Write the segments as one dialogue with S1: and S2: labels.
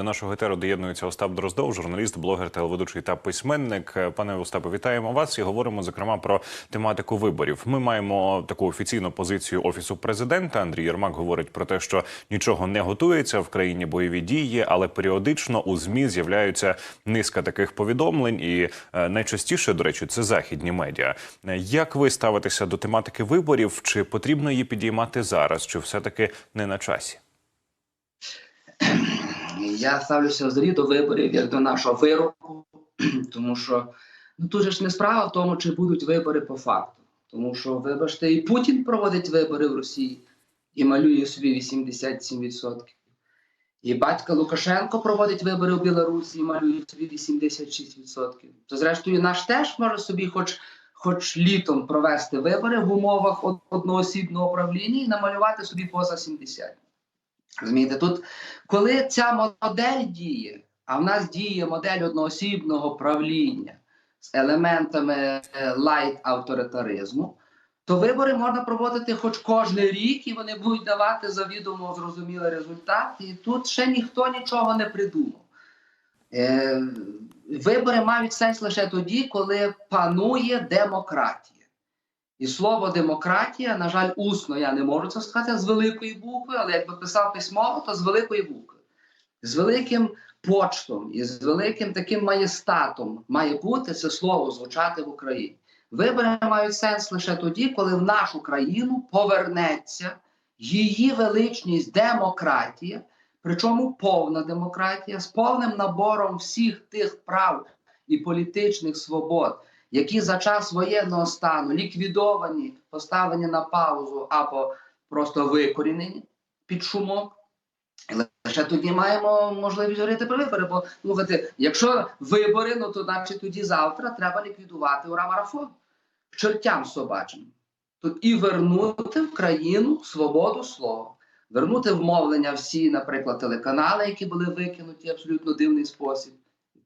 S1: до нашого етеру доєднується Остап Дроздов, журналіст, блогер, телеведучий та письменник. Е, Пане Остапе, вітаємо вас і говоримо зокрема про тематику виборів. Ми маємо таку офіційну позицію офісу президента. Андрій Єрмак говорить про те, що нічого не готується в країні бойові дії, але періодично у змі з'являються низка таких повідомлень, і е, найчастіше, до речі, це західні медіа. Е, Як ви ставитеся до тематики виборів? Чи потрібно її підіймати зараз, чи все таки не на часі?
S2: Я ставлюся взагалі до виборів як до нашого вироку, тому що ну, тут же ж не справа в тому, чи будуть вибори по факту. Тому що, вибачте, і Путін проводить вибори в Росії і малює собі 87%. І батько Лукашенко проводить вибори в Білорусі і малює собі 86%. То, зрештою, наш теж може собі хоч, хоч літом провести вибори в умовах од- одноосібного правління і намалювати собі поза 70%. Розумієте, тут коли ця модель діє, а в нас діє модель одноосібного правління з елементами лайт авторитаризму, то вибори можна проводити хоч кожен рік, і вони будуть давати завідомо зрозумілий результат. І тут ще ніхто нічого не придумав. Е, вибори мають сенс лише тоді, коли панує демократія. І слово демократія, на жаль, усно я не можу це сказати з великої букви, але якби писав письмово, то з великої букви. З великим почтом і з великим таким маєстатом має бути це слово звучати в Україні. Вибори мають сенс лише тоді, коли в нашу країну повернеться її величність демократія, причому повна демократія з повним набором всіх тих прав і політичних свобод, які за час воєнного стану ліквідовані, поставлені на паузу або просто викорінені під шумок. Лише тоді маємо можливість говорити про вибори. Бо слухайте, якщо вибори, ну то значить тоді завтра треба ліквідувати ура-марафон чертям собачим. Тут і вернути в країну свободу слова, вернути вмовлення всі, наприклад, телеканали, які були викинуті абсолютно дивний спосіб,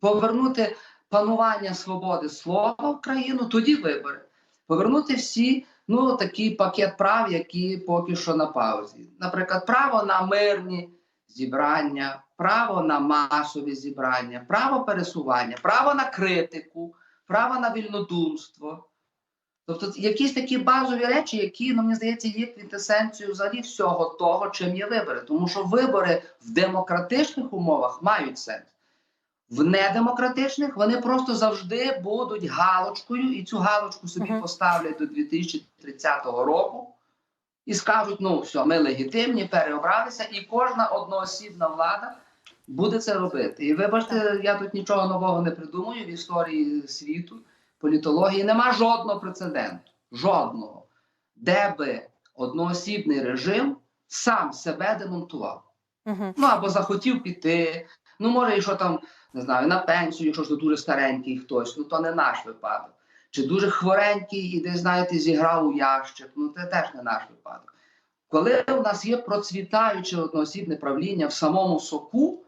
S2: повернути панування свободи слова в країну, тоді вибори. Повернути всі ну, такий пакет прав, які поки що на паузі. Наприклад, право на мирні зібрання, право на масові зібрання, право пересування, право на критику, право на вільнодумство. Тобто якісь такі базові речі, які, ну, мені здається, є квінтесенцією взагалі всього того, чим є вибори. Тому що вибори в демократичних умовах мають сенс. В недемократичних вони просто завжди будуть галочкою, і цю галочку собі
S3: Мгм.
S2: поставлять до 2030 року і скажуть: ну все, ми легітимні, переобралися, і кожна одноосібна влада буде це робити. І вибачте, я тут нічого нового не придумую в історії світу, політології. Нема жодного прецеденту, жодного, де би одноосібний режим сам себе демонтував.
S3: Угу.
S2: Ну або захотів піти. Ну, може, і що там, не знаю, на пенсію, якщо ж то дуже старенький хтось, ну то не наш випадок. Чи дуже хворенький і десь, знаєте, зіграв у ящик, ну це теж не наш випадок. Коли у нас є процвітаюче одноосібне правління в самому соку,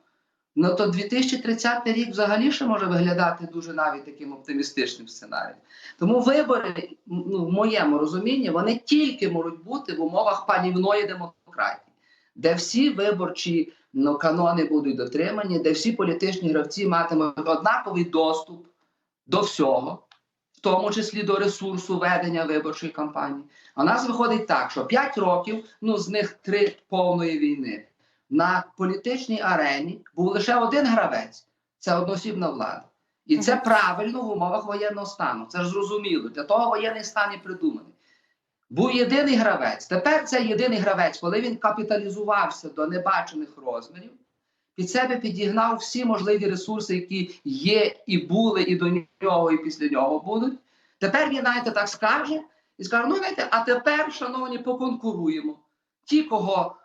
S2: ну то 2030 рік взагалі ще може виглядати дуже навіть таким оптимістичним сценарієм. Тому вибори, ну, в моєму розумінні, вони тільки можуть бути в умовах панівної демократії, де всі виборчі ну, канони будуть дотримані, де всі політичні гравці матимуть однаковий доступ до всього, в тому числі до ресурсу ведення виборчої кампанії. А у нас виходить так, що 5 років, ну з них 3 повної війни, на політичній арені був лише один гравець це одноосібна влада. І це правильно в умовах воєнного стану. Це ж зрозуміло. Для того воєнний стан і придуманий. Був єдиний гравець. Тепер цей єдиний гравець, коли він капіталізувався до небачених розмірів, під себе підігнав всі можливі ресурси, які є і були, і до нього, і після нього будуть. Тепер він, знаєте, так скаже і скаже: ну, знаєте, а тепер, шановні, поконкуруємо. Ті, кого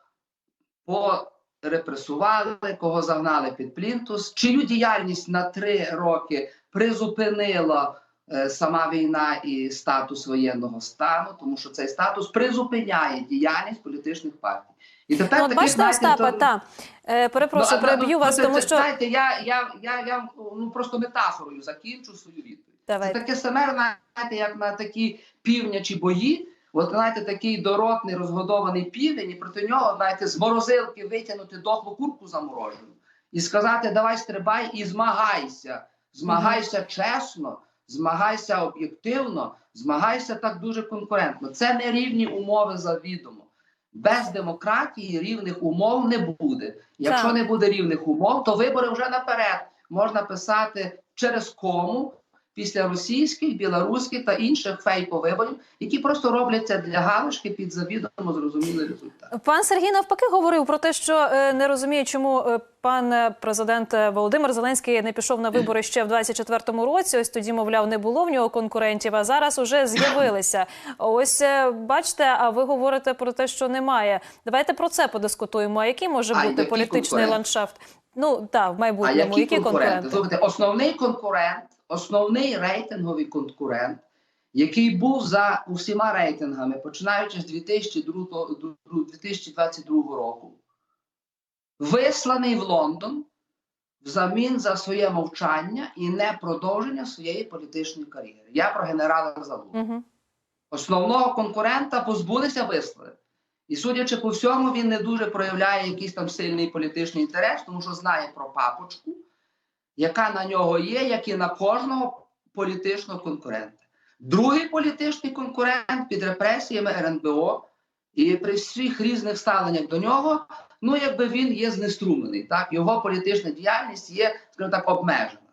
S2: порепресували, кого загнали під плінтус, чию діяльність на три роки призупинила сама війна і статус воєнного стану, тому що цей статус призупиняє діяльність політичних партій. І тепер
S3: Ну,
S2: таких,
S3: бачите, Остапа,
S2: то-
S3: та е, перепрошую,
S2: Ну,
S3: переб'ю
S2: ну,
S3: вас,
S2: це-
S3: тому
S2: це,
S3: що
S2: знаєте, я, я, я, я ну просто метафорою закінчу свою відповідь. Це таке саме, знаєте, як на такі півнячі бої. От знаєте, такий доротний розгодований півень, і проти нього, знаєте, з морозилки витягнути дохлу курку заморожену і сказати: давай стрибай і змагайся. Змагайся чесно, змагайся об'єктивно, змагайся так дуже конкурентно. Це не рівні умови завідомо. Без демократії рівних умов не буде. Якщо не буде рівних умов, то вибори вже наперед можна писати через кому після російських, білоруських та інших фейковиборів, які просто робляться для галочки під завідомо зрозумілий результат.
S3: Пан Сергій навпаки говорив про те, що е, не розуміє, чому е, пан е, президент Володимир Зеленський не пішов на вибори ще в 24-му році. Ось тоді, мовляв, не було в нього конкурентів, а зараз уже з'явилися. Ось бачите, а ви говорите про те, що немає. Давайте про це подискутуємо. А який може
S2: А
S3: бути
S2: які
S3: політичний ландшафт? Ну так, в
S2: А
S3: майбутньому.
S2: які, конкуренти?
S3: конкуренти?
S2: Основний конкурент, основний рейтинговий конкурент, який був за усіма рейтингами, починаючи з 2022 року, висланий в Лондон взамін за своє мовчання і не продовження своєї політичної кар'єри. Я про генерала Залугу.
S3: Угу.
S2: Основного конкурента позбулися вислали. І судячи по всьому, він не дуже проявляє якийсь там сильний політичний інтерес, тому що знає про папочку, яка на нього є, як і на кожного політичного конкурента. Другий політичний конкурент під репресіями РНБО, і при всіх різних ставленнях до нього, ну якби він є знеструмлений. Так? Його політична діяльність є, скажімо так, обмежена.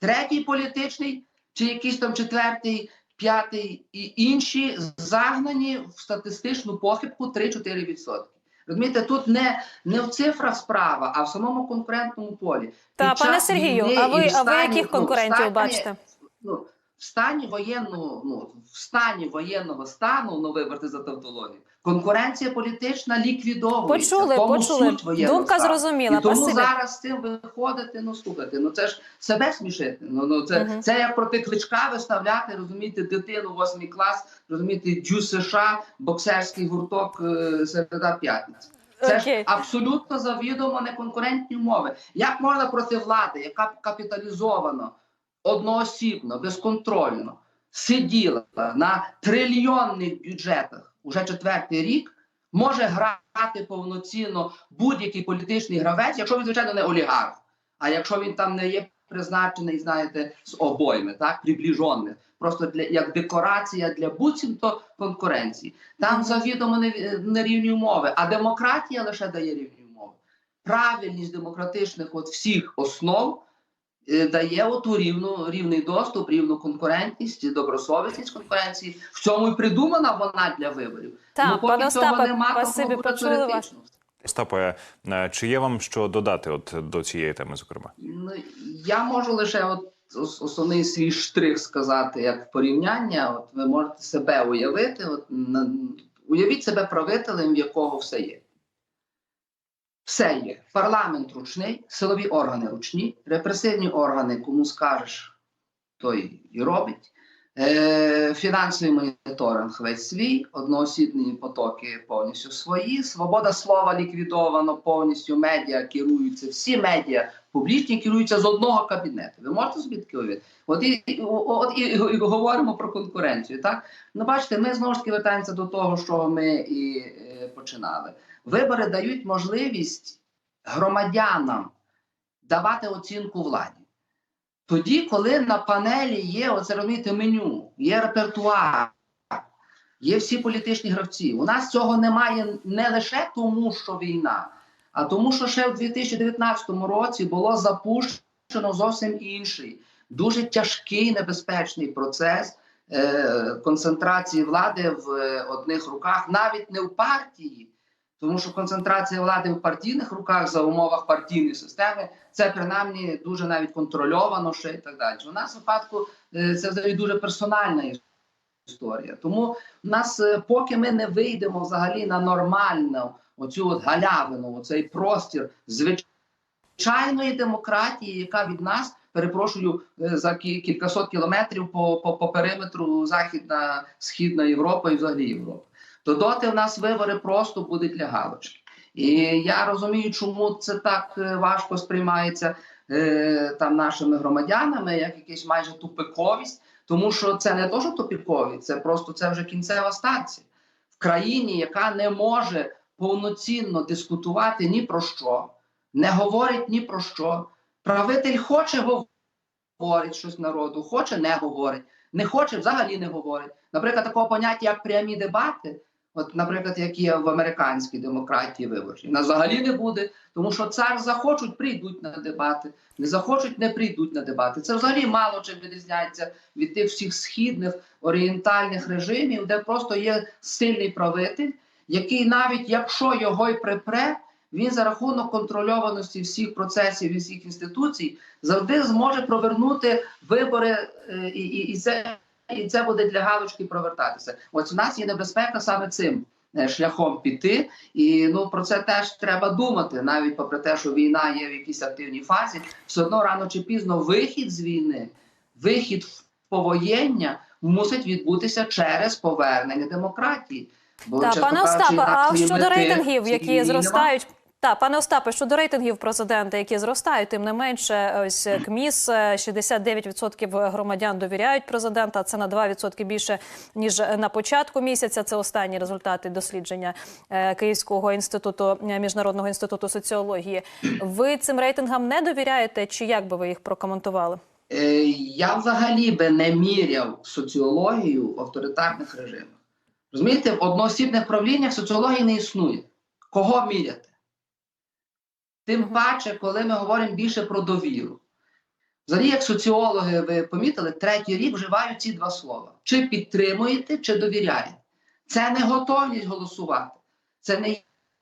S2: Третій політичний, чи якийсь там четвертий, п'ятий і інші загнані в статистичну похибку 3-4%. Розумієте, тут не, не в цифрах справа, а в самому конкурентному полі.
S3: Та пане Сергію, а ви а ви яких
S2: ну,
S3: конкурентів бачите?
S2: Ну, в стані воєнного, ну, в стані воєнного стану, ну вибрати за тавтологію, конкуренція політична ліквідовується.
S3: Почули,
S2: тому
S3: почули.
S2: суть воєнного
S3: Думка
S2: стану.
S3: зрозуміла.
S2: І тому
S3: Спасибі.
S2: зараз з цим виходити, ну слухайте, ну це ж себе смішити. Ну, ну це,
S3: Мгм.
S2: це як проти кличка виставляти, розумієте, дитину восьмий клас, розумієте, Дю США, боксерський гурток е, середа п'ятниці. Це ж абсолютно завідомо неконкурентні умови. Як можна проти влади, яка капіталізовано, одноосібно, безконтрольно сиділа на трильйонних бюджетах уже четвертий рік, може грати повноцінно будь-який політичний гравець, якщо він, звичайно, не олігарх, а якщо він там не є призначений, знаєте, з обойми, так, приближених, просто для як декорація для буцімто конкуренції. Там завідомо не- нерівні умови, а демократія лише дає рівні умови. Правильність демократичних от всіх основ дає оту рівну рівний доступ, рівну конкурентність, добросовісність конкуренції. В цьому і придумана вона для виборів.
S3: Так,
S2: ну, поки
S3: пане
S2: цього
S3: Остапе,
S2: нема,
S3: почули вас.
S1: Остапе, е, чи є вам що додати от до цієї теми, зокрема?
S2: Ну, я можу лише от основний свій штрих сказати як порівняння. От ви можете себе уявити. От, на, уявіть себе правителем, в якого все є. Все є. Парламент ручний, силові органи ручні, репресивні органи, кому скажеш, той і робить. Е, фінансовий моніторинг весь свій, одноосібні потоки повністю свої. Свобода слова ліквідовано повністю. Медіа керуються, всі медіа публічні керуються з одного кабінету. Ви можете собі таке? От і, і, от і, і, і говоримо про конкуренцію. Так ну бачите, ми знову ж таки вертаємося до того, що ми і е, починали. Вибори дають можливість громадянам давати оцінку владі. Тоді, коли на панелі є оце розумієте, меню, є репертуар, є всі політичні гравці. У нас цього немає не лише тому, що війна, а тому, що ще в 2019 році було запущено зовсім інший, дуже тяжкий небезпечний процес е, концентрації влади в е, одних руках, навіть не в партії. Тому що концентрація влади в партійних руках за умовах партійної системи це принаймні дуже навіть контрольовано ще і так далі. У нас випадку е, це взагалі дуже персональна історія. Тому в нас, е, поки ми не вийдемо взагалі на нормальну оцю от галявину, оцей простір звичайної демократії, яка від нас, перепрошую, е, за кі- кількасот кілометрів по, по, по периметру Західна, Східна Європа і взагалі Європа то доти в нас вибори просто будуть для галочки. І я розумію, чому це так е, важко сприймається е, там нашими громадянами, як якась майже тупиковість, тому що це не то, що тупиковість, це просто це вже кінцева станція в країні, яка не може повноцінно дискутувати ні про що. не говорить ні про що. Правитель хоче говорить щось народу, хоче не говорить, не хоче взагалі не говорить. Наприклад, такого поняття, як прямі дебати, от, наприклад, як є в американській демократії виборчій, нас взагалі не буде, тому що цар захочуть, прийдуть на дебати, не захочуть, не прийдуть на дебати. Це взагалі мало чим відрізняється від тих всіх східних орієнтальних режимів, де просто є сильний правитель, який навіть якщо його й припре, він за рахунок контрольованості всіх процесів і всіх інституцій завжди зможе провернути вибори, е, і, і, і, це, і це буде для галочки провертатися. Ось у нас є небезпека саме цим е, шляхом піти, і ну про це теж треба думати, навіть попри те, що війна є в якійсь активній фазі, все одно рано чи пізно вихід з війни, вихід в повоєння мусить відбутися через повернення демократії. Бо,
S3: Та пане Остапе, а щодо рейтингів, які
S2: війні нема.
S3: Та пане Остапе, щодо рейтингів президента, які зростають, тим не менше, ось КМІС е, 69% громадян довіряють президента. Це на 2% більше ніж на початку місяця. Це останні результати дослідження е, Київського інституту е, міжнародного інституту соціології. Ви цим рейтингам не довіряєте, чи як би ви їх прокоментували?
S2: Е, Я взагалі би не міряв соціологію в авторитарних режимах. Розумієте, в одноосібних правліннях соціології не існує. Кого міряти? Тим паче, коли ми говоримо більше про довіру. Взагалі, як соціологи, ви помітили, третій рік вживають ці два слова: чи підтримуєте, чи довіряєте. Це не готовність голосувати, це не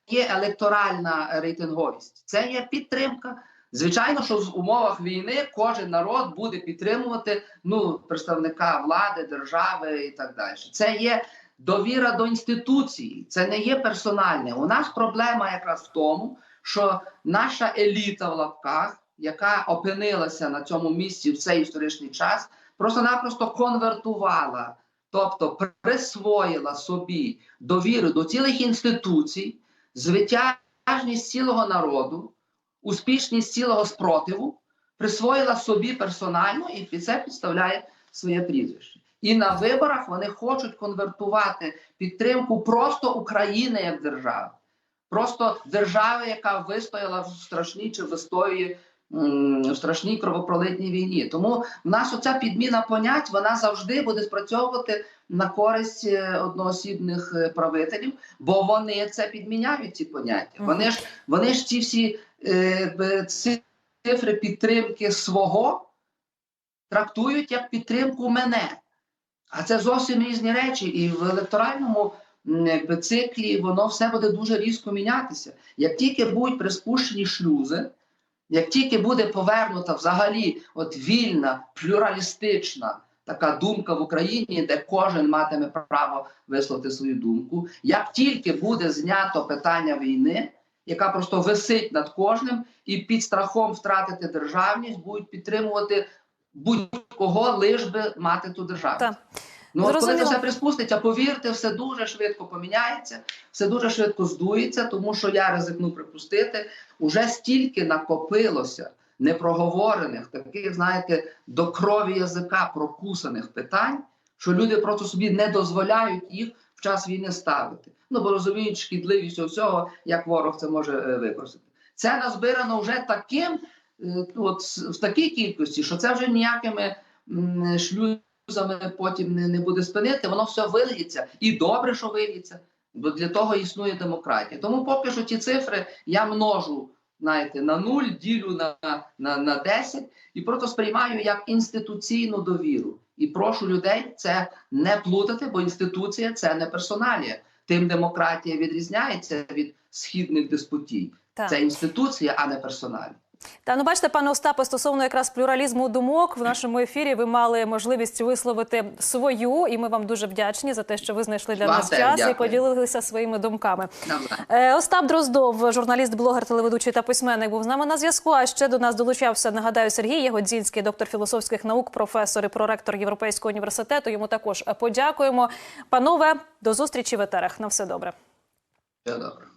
S2: є електоральна рейтинговість, це є підтримка. Звичайно, що в умовах війни кожен народ буде підтримувати ну, представника влади, держави і так далі. Це є довіра до інституції, це не є персональне. У нас проблема якраз в тому, що наша еліта в лапках, яка опинилася на цьому місці в цей історичний час, просто-напросто конвертувала, тобто присвоїла собі довіру до цілих інституцій, звитяжність цілого народу, успішність цілого спротиву, присвоїла собі персонально і під це підставляє своє прізвище. І на виборах вони хочуть конвертувати підтримку просто України як держави, просто держави, яка вистояла в страшній чи вистоює в страшній кровопролитній війні. Тому в нас оця підміна понять вона завжди буде спрацьовувати на користь е, одноосібних е, правителів, бо вони це підміняють ці поняття. Вони ж вони ж ці всі е, цифри підтримки свого трактують як підтримку мене. А це зовсім різні речі. І в електоральному циклі воно все буде дуже різко мінятися. Як тільки будуть приспущені шлюзи, як тільки буде повернута взагалі от вільна, плюралістична така думка в Україні, де кожен матиме право висловити свою думку, як тільки буде знято питання війни, яка просто висить над кожним, і під страхом втратити державність будуть підтримувати будь-кого, лиш би мати ту державність. Ну, от коли це все приспуститься, повірте, все дуже швидко поміняється, все дуже швидко здується, тому що я ризикну припустити, уже стільки накопилося непроговорених, таких, знаєте, до крові язика прокусаних питань, що люди просто собі не дозволяють їх в час війни ставити. Ну, бо розуміють шкідливість всього, як ворог це може е, використати. Це назбирано вже таким, е, от, в такій кількості, що це вже ніякими м, шлюзами потім не, не буде спинити, воно все виліється. І добре, що виліється, бо для того існує демократія. Тому поки що ті цифри я множу знаєте, на нуль, ділю на, на, на 10 і просто сприймаю як інституційну довіру. І прошу людей це не плутати, бо інституція це не персоналія. Тим демократія відрізняється від східних диспутій.
S3: Так.
S2: Це інституція, а не персоналія.
S3: Та ну бачите, пане Остапе, стосовно якраз плюралізму думок в нашому ефірі ви мали можливість висловити свою, і ми вам дуже вдячні за те, що ви знайшли для нас час і поділилися своїми думками.
S2: Навзаєм.
S3: Е, Остап Дроздов, журналіст, блогер, телеведучий та письменник, був з нами на зв'язку. А ще до нас долучався, нагадаю, Сергій Ягодзінський, доктор філософських наук, професор і проректор Європейського університету. Йому також подякуємо. Панове, до зустрічі в етерах. На все добре.
S2: Все добре.